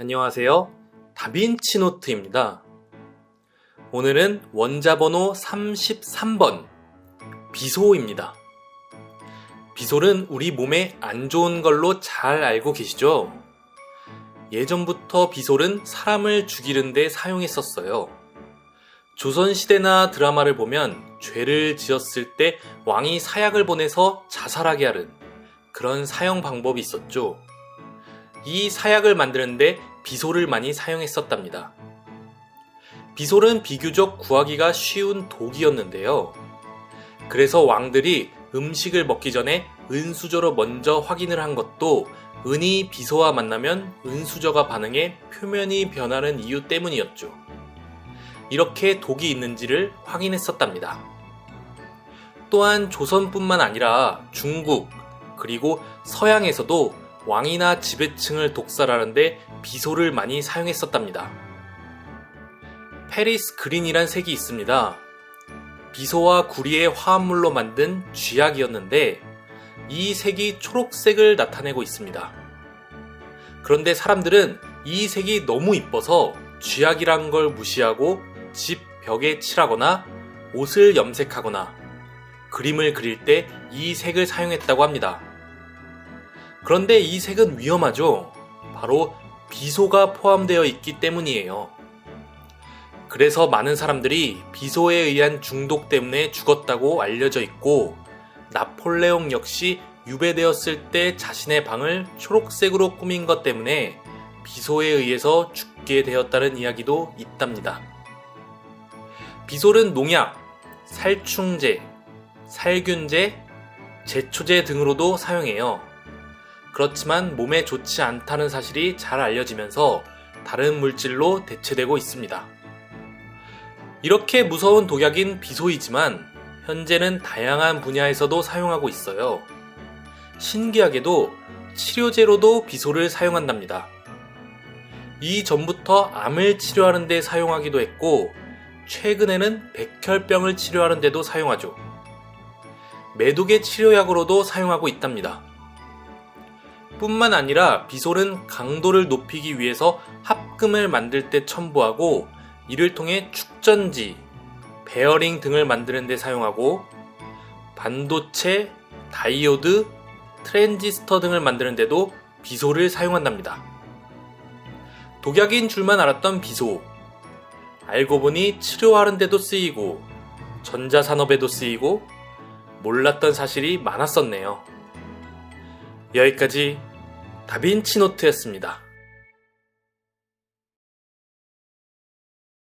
안녕하세요. 다빈치 노트입니다. 오늘은 원자번호 33번 비소입니다. 비솔은 우리 몸에 안 좋은 걸로 잘 알고 계시죠? 예전부터 비솔은 사람을 죽이는데 사용했었어요. 조선시대나 드라마를 보면 죄를 지었을 때 왕이 사약을 보내서 자살하게 하는 그런 사용 방법이 있었죠. 이 사약을 만드는데 비솔을 많이 사용했었답니다. 비솔은 비교적 구하기가 쉬운 독이었는데요. 그래서 왕들이 음식을 먹기 전에 은수저로 먼저 확인을 한 것도 은이 비소와 만나면 은수저가 반응해 표면이 변하는 이유 때문이었죠. 이렇게 독이 있는지를 확인했었답니다. 또한 조선뿐만 아니라 중국, 그리고 서양에서도 왕이나 지배층을 독살하는데 비소를 많이 사용했었답니다. 페리스 그린이란 색이 있습니다. 비소와 구리의 화합물로 만든 쥐약이었는데 이 색이 초록색을 나타내고 있습니다. 그런데 사람들은 이 색이 너무 이뻐서 쥐약이란 걸 무시하고 집 벽에 칠하거나 옷을 염색하거나 그림을 그릴 때 이 색을 사용했다고 합니다. 그런데 이 색은 위험하죠. 바로 비소가 포함되어 있기 때문이에요. 그래서 많은 사람들이 비소에 의한 중독 때문에 죽었다고 알려져 있고, 나폴레옹 역시 유배되었을 때 자신의 방을 초록색으로 꾸민 것 때문에 비소에 의해서 죽게 되었다는 이야기도 있답니다. 비솔은 농약, 살충제, 살균제, 제초제 등으로도 사용해요. 그렇지만 몸에 좋지 않다는 사실이 잘 알려지면서 다른 물질로 대체되고 있습니다. 이렇게 무서운 독약인 비소이지만 현재는 다양한 분야에서도 사용하고 있어요. 신기하게도 치료제로도 비소를 사용한답니다. 이 전부터 암을 치료하는 데 사용하기도 했고, 최근에는 백혈병을 치료하는 데도 사용하죠. 매독의 치료약으로도 사용하고 있답니다. 뿐만 아니라 비솔은 강도를 높이기 위해서 합금을 만들 때 첨부하고 이를 통해 축전지, 베어링 등을 만드는 데 사용하고 반도체, 다이오드, 트랜지스터 등을 만드는 데도 비소를 사용한답니다. 독약인 줄만 알았던 비소. 알고 보니 치료하는 데도 쓰이고 전자산업에도 쓰이고 몰랐던 사실이 많았었네요. 여기까지 다빈치 노트였습니다.